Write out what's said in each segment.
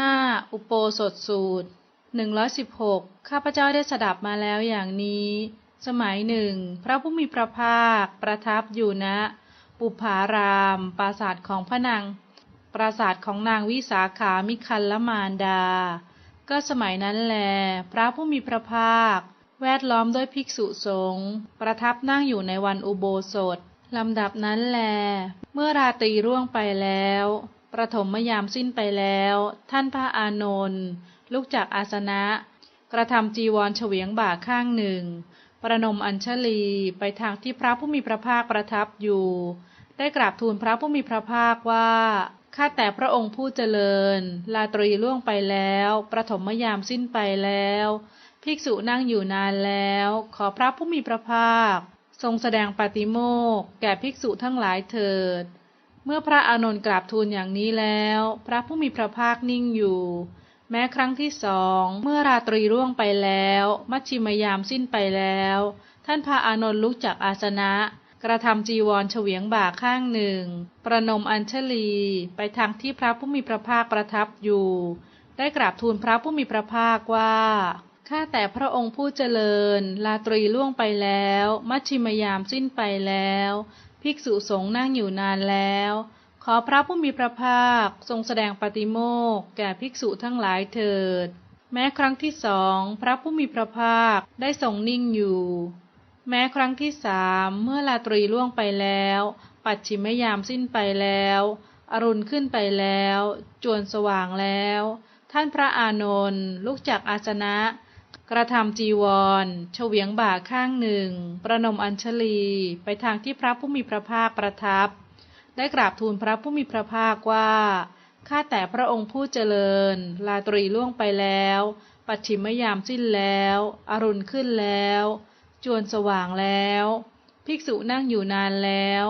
5. อุโปสถสูตร116ข้าพเจ้าได้สดับมาแล้วอย่างนี้ สมัยหนึ่ง พระผู้มีพระภาคประทับอยู่ณปุพาราม ปราสาทของพระนาง ปราสาทของนางวิสาขามิคัลละมารดา ก็สมัยนั้นแล พระผู้มีพระภาค แวดล้อมด้วยภิกษุสงฆ์ประทับนั่งอยู่ในวันอุโบสถลำดับนั้นแล เมื่อราตรีร่วงไปแล้ว ประถมมยามสิ้นไปแล้ว ท่านพระอานนท์ลุกจากอาสนะ กระทำจีวรเฉวียงบ่าข้างหนึ่ง ประนมอัญชลีไปทางที่พระผู้มีพระภาคประทับอยู่ ได้กราบทูลพระผู้มีพระภาคว่าข้าแต่พระองค์ผู้เจริญ ลาตรีล่วงไปแล้ว ประถมยามสิ้นไปแล้ว ภิกษุนั่งอยู่นานแล้ว ขอพระผู้มีพระภาค ทรงแสดงปาฏิโมกแก่ภิกษุทั้งหลายเถิด เมื่อพระอานนท์กราบทูลอย่างนี้แล้ว พระผู้มีพระภาคนิ่งอยู่ แม้ครั้งที่สองเมื่อราตรีร่วงไปแล้ว มัชชิมยามสิ้นไปแล้ว ท่านพระอานนท์ลุกจากอาสนะ กระทำจีวรเฉวียงบ่าข้างหนึ่ง ประนมอัญชลีไปทางที่พระผู้มีพระภาคประทับอยู่ ได้กราบทูลพระผู้มีพระภาคว่าข้าแต่พระองค์ผู้เจริญ ลาตรีล่วงไปแล้ว มัชชิมยามสิ้นไปแล้ว ภิกษุสงฆ์นั่งอยู่นานแล้ว ขอพระผู้มีพระภาค ทรงแสดงปาฏิโมกข์แก่ภิกษุทั้งหลายเถิด แม้ครั้งที่สองพระผู้มีพระภาคได้ทรงนิ่งอยู่ แม้ครั้งที่สามเมื่อลาตรีล่วงไปแล้ว ปัจฉิมยามสิ้นไปแล้ว อรุณขึ้นไปแล้ว จวนสว่างแล้ว ท่านพระอานนท์ลุกจากอาสนะ กระทำจีวรเฉวียงบ่าข้างหนึ่ง ประนมอัญชลี ไปทางที่พระผู้มีพระภาคประทับ ได้กราบทูลพระผู้มีพระภาคว่า ข้าแต่พระองค์ผู้เจริญ ลาตรีล่วงไปแล้ว ปัจฉิมยามสิ้นแล้ว อรุณขึ้นแล้ว จวนสว่างแล้ว ภิกษุนั่งอยู่นานแล้ว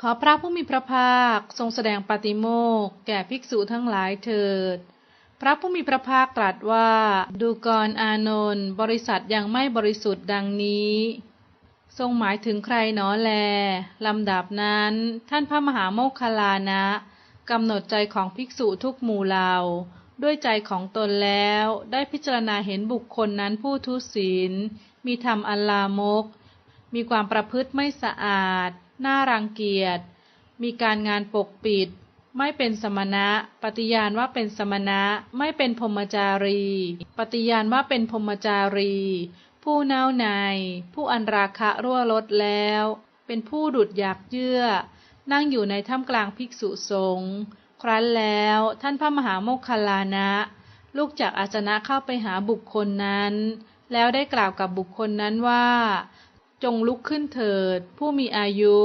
ขอพระผู้มีพระภาคทรงแสดงปาฏิโมกข์แก่ภิกษุทั้งหลายเถิด พระผู้มีพระภาคตรัสว่า ดูกรอานนท์บริษัทยังไม่บริสุทธิ์ดังนี้ ทรงหมายถึงใครหนอแลลำดับนั้นท่านพระมหาโมคคลลานะกำหนดใจของภิกษุทุกหมู่เหล่า ด้วยใจของตนแล้วได้พิจารณาเห็นบุคคลนั้นผู้ทุศีล มีธรรมอัลลามก มีความประพฤติไม่สะอาด น่ารังเกียจ มีการงานปกปิด ไม่เป็นสมณะ ปฏิญาณว่าเป็นสมณะ ไม่เป็นพรหมจารี ปฏิญาณว่าเป็นพรหมจารี ผู้เน่าใน ผู้อันราคะรั่วลดแล้ว เป็นผู้ดุดอยากเยื่อ นั่งอยู่ในถ้ำกลางภิกษุสงฆ์ครั้นแล้วท่านพระมหาโมคคัลลานะลุกจากอาสนะเข้าไปหาบุคคลนั้น แล้วได้กล่าวกับบุคคลนั้นว่า จงลุกขึ้นเถิด ผู้มีอายุ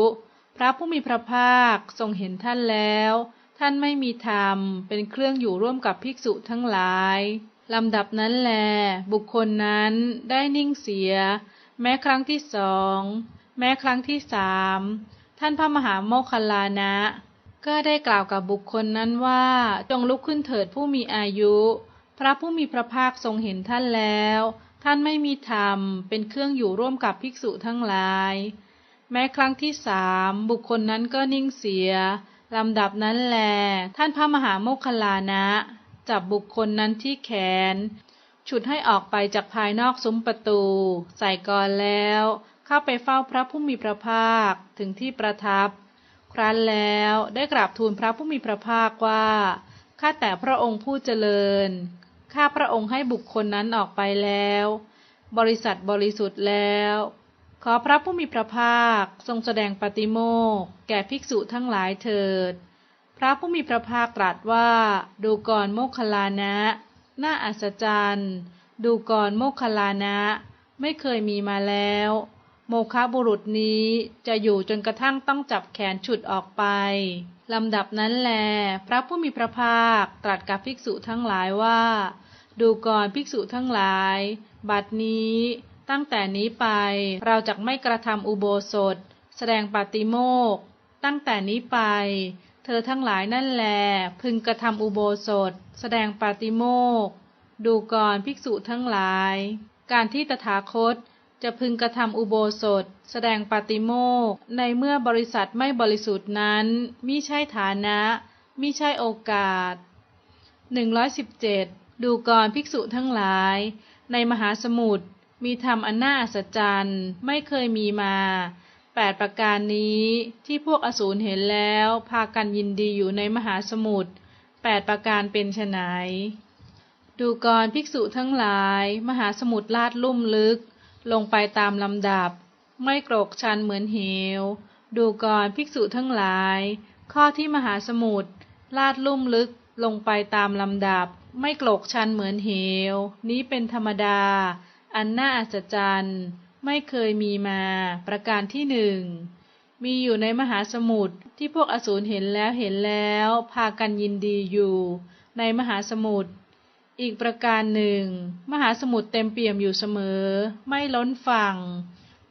ระผู้มีพระภาคทรงเห็นท่านแล้ว ท่านไม่มีธรรม เป็นเครื่องอยู่ร่วมกับภิกษุทั้งหลายลำดับนั้นแล บุคคลนั้นได้นิ่งเสีย แม้ครั้งที่สอง แม้ครั้งที่สามท่านพระมหาโมคคลานะ ก็ได้กล่าวกับบุคคลนั้นว่าจงลุกขึ้นเถิดผู้มีอายุ พระผู้มีพระภาคทรงเห็นท่านแล้ว ท่านไม่มีธรรม เป็นเครื่องอยู่ร่วมกับภิกษุทั้งหลาย แม้ครั้งที่สามบุคคลนั้นก็นิ่งเสียลำดับนั้นแล ท่านพระมหาโมคคลลานะ จับบุคคลนั้นที่แขน ฉุดให้ออกไปจากภายนอกซุ้มประตู ใส่กรแล้ว เข้าไปเฝ้าพระผู้มีพระภาคถึงที่ประทับ ครั้นแล้วได้กราบทูลพระผู้มีพระภาคว่าข้าแต่พระองค์ผู้เจริญข้าพระองค์ให้บุคคลนั้นออกไปแล้ว บริษัทบริสุทธิ์แล้ว ขอพระผู้มีพระภาคทรงแสดงปฏิโมกข์แก่ภิกษุทั้งหลายเถิด พระผู้มีพระภาคตรัสว่า ดูก่อนโมคคลานะ น่าอัศจรรย์ ดูก่อนโมคคลลานะ ไม่เคยมีมาแล้ว โมคะบุรุษนี้จะอยู่จนกระทั่งต้องจับแขนฉุดออกไปลำดับนั้นแล พระผู้มีพระภาคตรัสกับภิกษุทั้งหลายว่า ดูก่อนภิกษุทั้งหลาย บัดนี้ ตั้งแต่นี้ไปเราจะไม่กระทำอุโบสถ แสดงปาฏิโมกตั้งแต่นี้ไป เธอทั้งหลายนั่นแล พึงกระทำอุโบสถ แสดงปาฏิโมกดูก่อนภิกษุทั้งหลาย การที่ตถาคตจะพึงกระทำอุโบสถ แสดงปาฏิโมกในเมื่อบริษัทไม่บริสุทธิ์นั้นมิใช่ฐานะมิใช่โอกาส 117 ดูกรภิกษุทั้งหลาย ในมหาสมุทร มีธรรมอันน่าอัศจรรย์ไม่เคยมีมาแปดประการนี้ที่พวกอสูรเห็นแล้วพากันยินดีอยู่ในมหาสมุทรแปดประการเป็นไฉนดูกรภิกษุทั้งหลาย มหาสมุทรลาดลุ่มลึก ลงไปตามลำดับ ไม่โกรกชันเหมือนเหว ดูกรภิกษุทั้งหลาย ข้อที่มหาสมุทรลาดลุ่มลึกลงไปตามลำดับ ไม่โกรกชันเหมือนเหว นี้เป็นธรรมดา อันน่าอัศจรรย์ไม่เคยมีมาประการที่หนึ่งมีอยู่ในมหาสมุทรที่พวกอสูรเห็นแล้วเห็นแล้ว พากันยินดีอยู่ในมหาสมุทรอีกประการหนึ่ง มหาสมุทรเต็มเปี่ยมอยู่เสมอ ไม่ล้นฝั่ง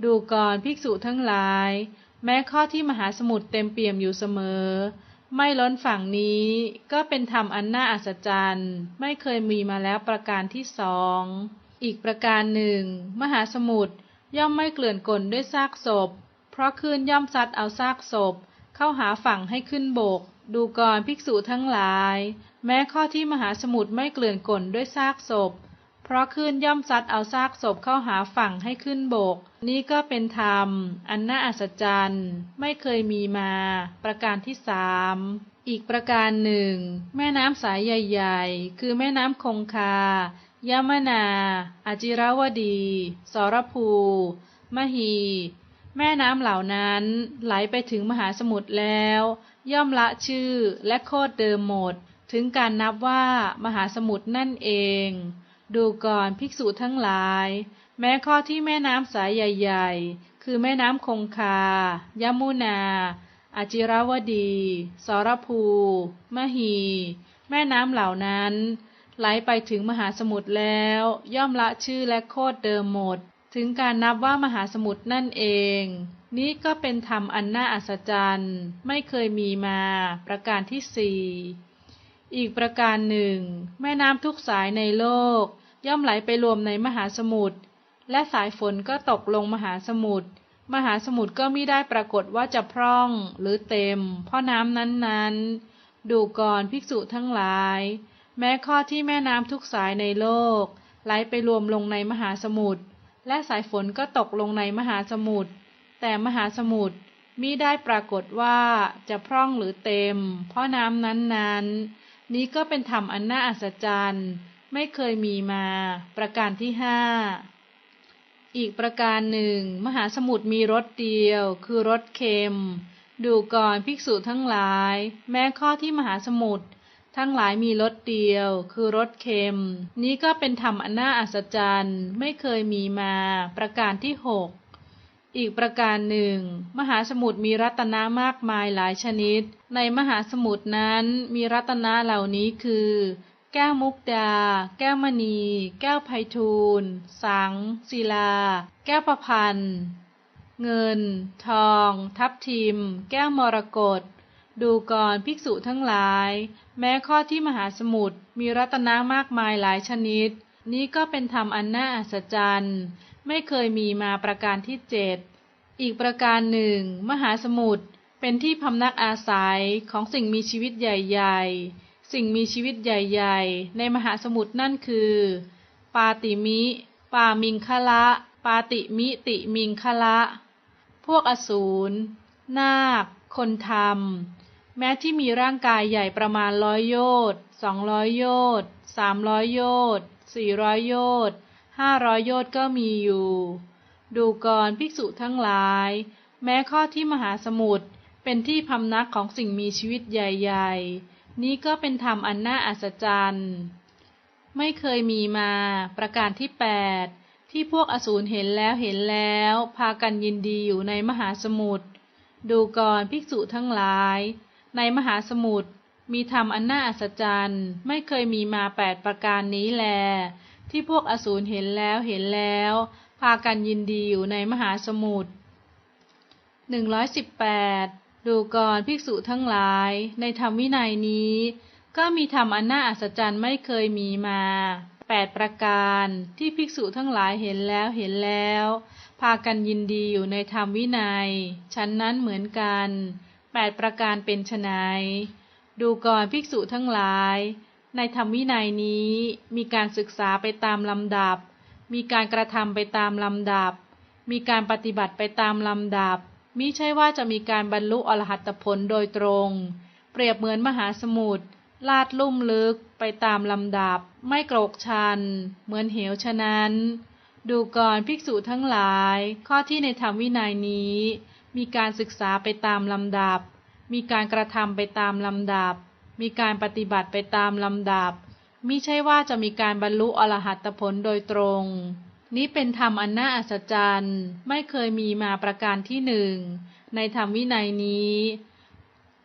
ดูก่อนภิกษุทั้งหลาย แม้ข้อที่มหาสมุทรเต็มเปี่ยมอยู่เสมอ ไม่ล้นฝั่งนี้ ก็เป็นธรรมอันน่าอัศจรรย์ ไม่เคยมีมาแล้วประการที่สอง อีกประการหนึ่ง มหาสมุทรย่อมไม่เกลื่อนกลด้วยซากศพ เพราะคลื่นย่อมซัดเอาซากศพ เข้าหาฝั่งให้ขึ้นบก ดูก่อนภิกษุทั้งหลาย แม้ข้อที่มหาสมุทรไม่เกลื่อนกลด้วยซากศพ เพราะคลื่นย่อมซัดเอาซากศพเข้าหาฝั่งให้ขึ้นบก นี่ก็เป็นธรรม อันน่าอัศจรรย์ไม่เคยมีมา ประการที่สามอีกประการหนึ่ง แม่น้ำสายใหญ่ ๆ คือแม่น้ำคงคา ยามนาอาจิรวดี สรภู มหี แม่น้ำเหล่านั้นไหลไปถึงมหาสมุทรแล้ว ย่อมละชื่อและโคดเดิมหมด ถึงการนับว่ามหาสมุทรนั่นเอง ดูก่อนภิกษุทั้งหลาย แม้ข้อที่แม่น้ำสายใหญ่ ๆ คือแม่น้ำคงคา ยมุนาอาจิรวดี สรภู มหี แม่น้ำเหล่านั้น ไหลไปถึงมหาสมุทรแล้ว ย่อมละชื่อและโคดเดิมหมด ถึงการนับว่ามหาสมุทรนั่นเอง นี้ก็เป็นธรรมอันน่าอัศจรรย์ ไม่เคยมีมา ประการที่สี่อีกประการหนึ่ง แม่น้ำทุกสายในโลก ย่อมไหลไปรวมในมหาสมุทรและสายฝนก็ตกลงมหาสมุทรมหาสมุทรก็ไม่ได้ปรากฏว่าจะพร่องหรือเต็ม เพราะน้ำนั้นๆ ดูก่อนภิกษุทั้งหลาย แม้ข้อที่แม่น้ำทุกสายในโลก ไหลไปรวมลงในมหาสมุทรและสายฝนก็ตกลงในมหาสมุทรแต่มหาสมุทรมิได้ปรากฏว่าจะพร่องหรือเต็ม เพราะน้ำนั้นๆ นี้ก็เป็นธรรมอันน่าอัศจรรย์ไม่เคยมีมา ประการที่ห้าอีกประการหนึ่ง มหาสมุทรมีรสเดียว คือรสเค็ม ดูก่อนภิกษุทั้งหลาย แม้ข้อที่มหาสมุทร ทั้งหลายมีรสเดียว คือรสเค็ม นี้ก็เป็นธรรมอันน่าอัศจรรย์ ไม่เคยมีมา ประการที่หกอีกประการหนึ่ง มหาสมุทรมีรัตนามากมายหลายชนิด ในมหาสมุทรนั้นมีรัตนาเหล่านี้คือ แก้วมุกดา แก้วมณี แก้วไพทูลสัง ศิลา แก้วประพันธ์ เงิน ทอง ทับทิม แก้วมรกต ดูก่อนภิกษุทั้งหลาย แม้ข้อที่มหาสมุทรมีรัตนามากมายหลายชนิด นี้ก็เป็นธรรมอันน่าอัศจรรย์ไม่เคยมีมาประการที่เจ็ดอีกประการหนึ่ง มหาสมุทรเป็นที่พำนักอาศัยของสิ่งมีชีวิตใหญ่ ๆ สิ่งมีชีวิตใหญ่ ๆ ในมหาสมุทรนั่นคือ ปาติมิ ปามิงคละ ปาติมิติมิงคละ พวกอสูร นาค คนธรรม แม้ที่มีร่างกายใหญ่ประมาณร้อยโยชน์สองร้อยโยชน์สามร้อยโยชน์สี่ร้อยโยชน์ห้าร้อยโยชน์ก็มีอยู่ ดูก่อนภิกษุทั้งหลาย แม้ข้อที่มหาสมุทรเป็นที่พำนักของสิ่งมีชีวิตใหญ่ ๆ นี้ก็เป็นธรรมอันน่าอัศจรรย์ ไม่เคยมีมา ประการที่แปดที่พวกอสูรเห็นแล้วเห็นแล้ว พากันยินดีอยู่ในมหาสมุทร ดูก่อนภิกษุทั้งหลาย ในมหาสมุทรมีธรรมอันน่าอัศจรรย์ไม่เคยมีมาแปดประการนี้แล ที่พวกอสูรเห็นแล้วเห็นแล้ว พากันยินดีอยู่ในมหาสมุทรหนึ่งร้อยสิบแปดดูก่อนภิกษุทั้งหลาย ในธรรมวินัยนี้ ก็มีธรรมอันน่าอัศจรรย์ไม่เคยมีมาแปดประการที่ภิกษุทั้งหลายเห็นแล้วเห็นแล้ว พากันยินดีอยู่ในธรรมวินัย ชั้นนั้นเหมือนกัน แปดประการเป็นไฉนดูก่อนภิกษุทั้งหลาย ในธรรมวินัยนี้มีการศึกษาไปตามลำดับ มีการกระทำไปตามลำดับ มีการปฏิบัติไปตามลำดับมิใช่ว่าจะมีการบรรลุอรหัตผลโดยตรง เปรียบเหมือนมหาสมุทรลาดลุ่มลึกไปตามลำดับ ไม่โกรกชัน เหมือนเหวฉะนั้น ดูก่อนภิกษุทั้งหลาย ข้อที่ในธรรมวินัยนี้ มีการศึกษาไปตามลำดับ มีการกระทำไปตามลำดับ มีการปฏิบัติไปตามลำดับมิใช่ว่าจะมีการบรรลุอรหัตผลโดยตรง นี้เป็นธรรมอันน่าอัศจรรย์ไม่เคยมีมาประการที่หนึ่งในธรรมวินัยนี้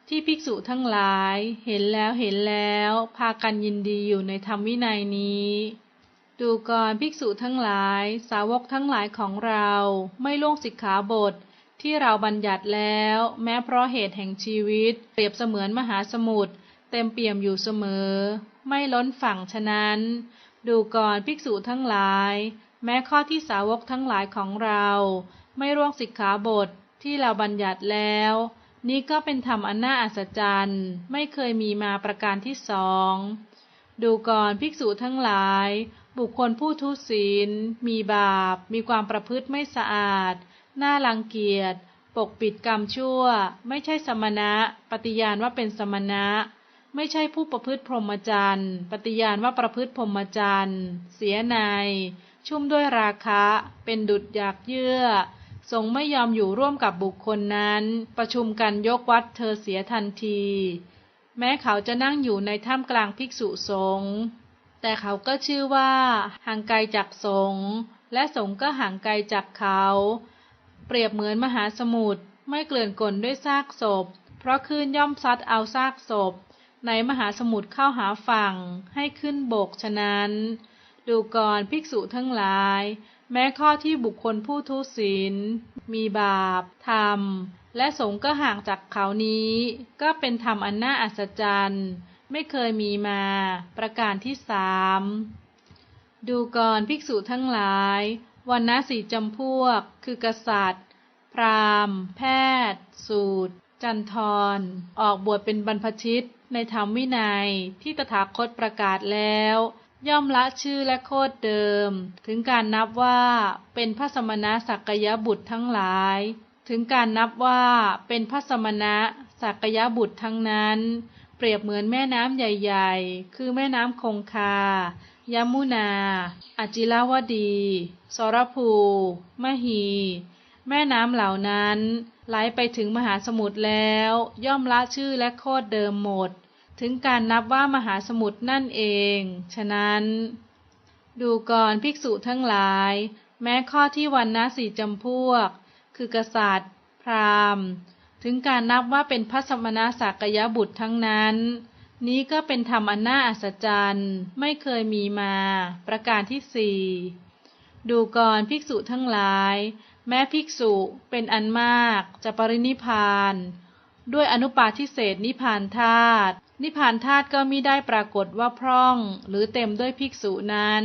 ที่ภิกษุทั้งหลายเห็นแล้วเห็นแล้ว พากันยินดีอยู่ในธรรมวินัยนี้ ดูก่อนภิกษุทั้งหลาย สาวกทั้งหลายของเราไม่ล่วงสิกขาบท ที่เราบัญญัติแล้ว แม้เพราะเหตุแห่งชีวิต เปรียบเสมือนมหาสมุทรเต็มเปี่ยมอยู่เสมอ ไม่ล้นฝั่งฉะนั้น ดูก่อนภิกษุทั้งหลาย แม้ข้อที่สาวกทั้งหลายของเรา ไม่ร่วงสิกขาบทที่เราบัญญัติแล้ว นี้ก็เป็นธรรมอันน่าอัศจรรย์ ไม่เคยมีมาประการที่สองดูก่อนภิกษุทั้งหลาย บุคคลผู้ทุศีล มีบาป มีความประพฤติไม่สะอาด น่ารังเกียจ ปกปิดกรรมชั่ว ไม่ใช่สมณะ ปฏิญาณว่าเป็นสมณะ ไม่ใช่ผู้ประพฤติพรหมจรรย์ ปฏิญาณว่าประพฤติพรหมจรรย์ เสียในชุ่มด้วยราคะ เป็นดุจอยากเยื่อ ทรงไม่ยอมอยู่ร่วมกับบุคคลนั้น ประชุมกันยกวัดเธอเสียทันที แม้เขาจะนั่งอยู่ในถ้ำกลางภิกษุสงฆ์แต่เขาก็ชื่อว่าห่างไกลจากสงฆ์และสงฆ์ก็ห่างไกลจากเขา เปรียบเหมือนมหาสมุทรไม่เกลื่อนกลนด้วยซากศพ เพราะคลื่นย่อมซัดเอาซากศพ ในมหาสมุทรเข้าหาฝั่งให้ขึ้นบกฉะนั้น ดูก่อนภิกษุทั้งหลาย แม้ข้อที่บุคคลผู้ทุศีล มีบาปธรรมและสงก็ห่างจากเขานี้ ก็เป็นธรรมอันน่าอัศจรรย์ ไม่เคยมีมา ประการที่สามดูก่อนภิกษุทั้งหลาย วันนะสี่จำพวก คือกษัตริย์ พราหมณ์ แพทย์ สูตร จันทร ออกบวชเป็นบรรพชิต ในธรรมวินัยที่ตถาคตประกาศแล้ว ย่อมละชื่อและโคดเดิม ถึงการนับว่าเป็นพระสมณะสักยบุตรทั้งหลาย ถึงการนับว่าเป็นพระสมณะสักยบุตรทั้งนั้น เปรียบเหมือนแม่น้ำใหญ่ๆ คือแม่น้ำคงคา ยมุนา อจิลาวดี สรภู มหี แม่น้ำเหล่านั้นไหลไปถึงมหาสมุทรแล้ว ย่อมละชื่อและโคดเดิมหมด ถึงการนับว่ามหาสมุทรนั่นเอง ฉะนั้น ดูก่อนภิกษุทั้งหลาย แม้ข้อที่วันนะสี่จำพวก คือกษัตริย์ พราหมณ์ ถึงการนับว่าเป็นพระสมณสักยบุตรทั้งนั้น นี้ก็เป็นธรรมอันน่าอัศจรรย์ ไม่เคยมีมา ประการที่สี่ดูก่อนภิกษุทั้งหลาย แม้ภิกษุเป็นอันมากจะปรินิพาน ด้วยอนุปาทิเศษนิพานธาตุนิพานธาตุก็มิได้ปรากฏว่าพร่อง หรือเต็มด้วยภิกษุนั้น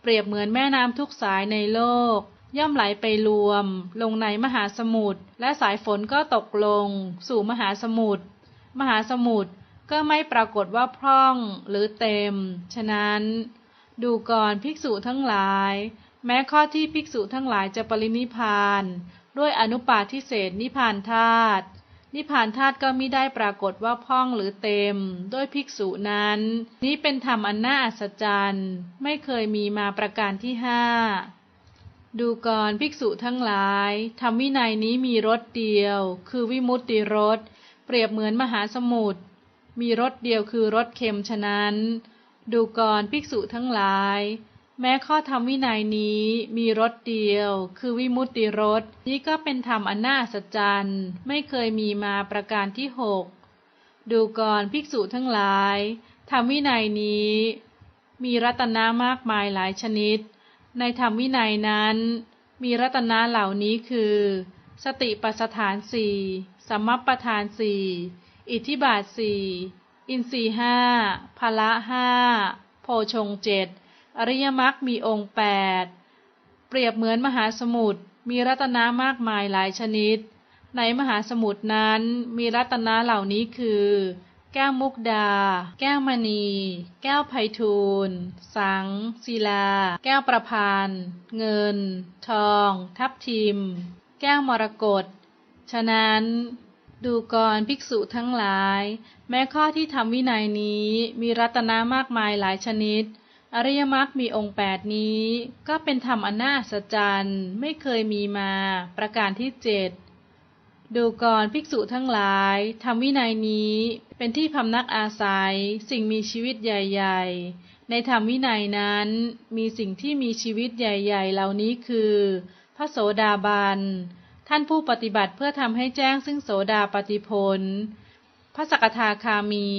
เปรียบเหมือนแม่น้ำทุกสายในโลก ย่อมไหลไปรวม ลงในมหาสมุทรและสายฝนก็ตกลง สู่มหาสมุทรมหาสมุทรก็ไม่ปรากฏว่าพร่องหรือเต็ม ฉะนั้น ดูก่อนภิกษุทั้งหลาย แม้ข้อที่ภิกษุทั้งหลายจะปรินิพาน ด้วยอนุปาทิเศษนิพานธาตุนิพานธาตุก็มิได้ปรากฏว่าพ่องหรือเต็ม ด้วยภิกษุนั้น นี้เป็นธรรมอันน่าอัศจรรย์ ไม่เคยมีมาประการที่ห้า ดูก่อนภิกษุทั้งหลายธรรมวินัยนี้มีรสเดียว คือวิมุตติรสเปรียบเหมือนมหาสมุทรมีรสเดียวคือรสเค็มฉะนั้น ดูก่อนภิกษุทั้งหลาย แม้ข้อธรรมวินัยนี้มีรสเดียว คือวิมุตติรสนี้ก็เป็นธรรมอันน่าอัศจรรย์ไม่เคยมีมาประการที่หกดูก่อนภิกษุทั้งหลายธรรมวินัยนี้ มีรัตนามากมายหลายชนิด ในธรรมวินัยนั้น มีรัตนะเหล่านี้คือ สติปัฏฐานสี่สัมมัปปทานสี่อิทธิบาทสี่อินทรีห้าพละห้าโพชงเจ็ดอริยมรรคมีองค์แปดเปรียบเหมือนมหาสมุทรมีรัตนามากมายหลายชนิด ในมหาสมุทรนั้นมีรัตนะเหล่านี้คือ แก้วมุกดา แก้วมณี แก้วไพฑูรย์สัง ศิลา แก้วประพานเงิน ทอง ทับทิม แก้วมรกต ฉะนั้น ดูกรภิกษุทั้งหลาย แม้ข้อที่ทำวินัยนี้มีรัตนามากมายหลายชนิด อริยมรรคมีองค์แปดนี้ ก็เป็นธรรมอันน่าอัศจรรย์ไม่เคยมีมา ประการที่เจ็ด ดูก่อนภิกษุทั้งหลายทำวินัยนี้เป็นที่พำนักอาศัย สิ่งมีชีวิตใหญ่ ๆ ในธรรมวินัยนั้นมีสิ่งที่มีชีวิตใหญ่ ๆ เหล่านี้คือ พระโสดาบัน ท่านผู้ปฏิบัติเพื่อทำให้แจ้งซึ่งโสดาปฏิพลพระสกทาคามี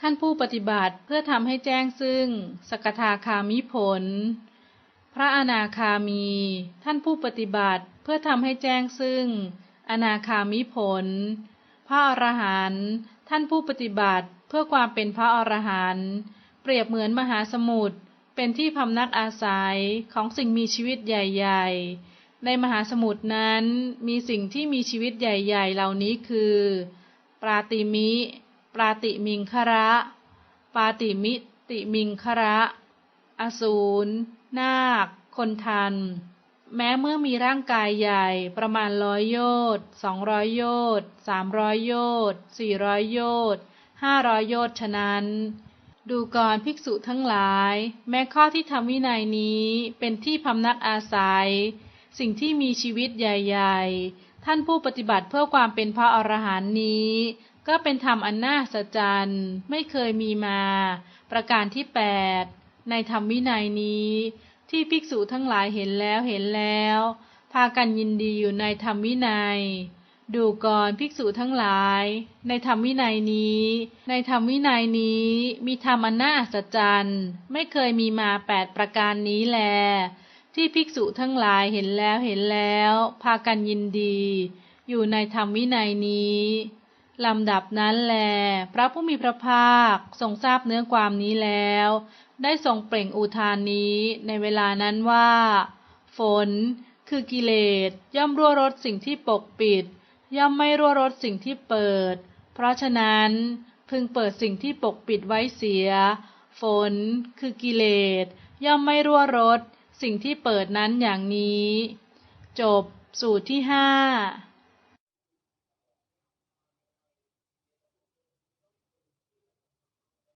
ท่านผู้ปฏิบัติเพื่อทำให้แจ้งซึ่งสกทาคามิผล พระอนาคามี ท่านผู้ปฏิบัติเพื่อทำให้แจ้งซึ่ง อนาคามิผล พระอรหันต์ท่านผู้ปฏิบัติเพื่อความเป็นพระอรหันต์เปรียบเหมือนมหาสมุทรเป็นที่พำนักอาศัยของสิ่งมีชีวิตใหญ่ ๆ ในมหาสมุทรนั้นมีสิ่งที่มีชีวิตใหญ่ ๆ เหล่านี้คือ ปราติมิ ปราติมิงคระปาติมิติมิงคระ อสูร นาค คนทัน แม้เมื่อมีร่างกายใหญ่ประมาณร้อยโยชน์สองร้อยโยชน์สามร้อยโยชน์สี่ร้อยโยชน์ห้าร้อยโยชน์ฉะนั้น ดูก่อนภิกษุทั้งหลาย แม้ข้อที่ทำวินัยนี้เป็นที่พำนักอาศัย สิ่งที่มีชีวิตใหญ่ ๆ ท่านผู้ปฏิบัติเพื่อความเป็นพระอรหันต์นี้ ก็เป็นธรรมอันน่าสจรรย์ไม่เคยมีมา ประการที่แปดในธรรมวินัยนี้ ที่ภิกษุทั้งหลายเห็นแล้วเห็นแล้ว พากันยินดีอยู่ในธรรมวินัย ดูก่อนภิกษุทั้งหลาย ในธรรมวินัยนี้ ในธรรมวินัยนี้มีธรรมอันน่าอัศจรรย์ไม่เคยมีมาแปดประการนี้แล ที่ภิกษุทั้งหลายเห็นแล้วเห็นแล้ว พากันยินดี อยู่ในธรรมวินัยนี้ ลำดับนั้นแล พระผู้มีพระภาคทรงทราบเนื้อความนี้แล้ว ได้ทรงเปล่งอุทานนี้ในเวลานั้นว่า ฝน คือกิเลสย่อมรั่วรดสิ่งที่ปกปิด ย่อมไม่รั่วรดสิ่งที่เปิด เพราะฉะนั้นพึงเปิดสิ่งที่ปกปิดไว้เสีย ฝน คือกิเลสย่อมไม่รั่วรดสิ่งที่เปิดนั้นอย่างนี้ จบ สูตรที่ห้า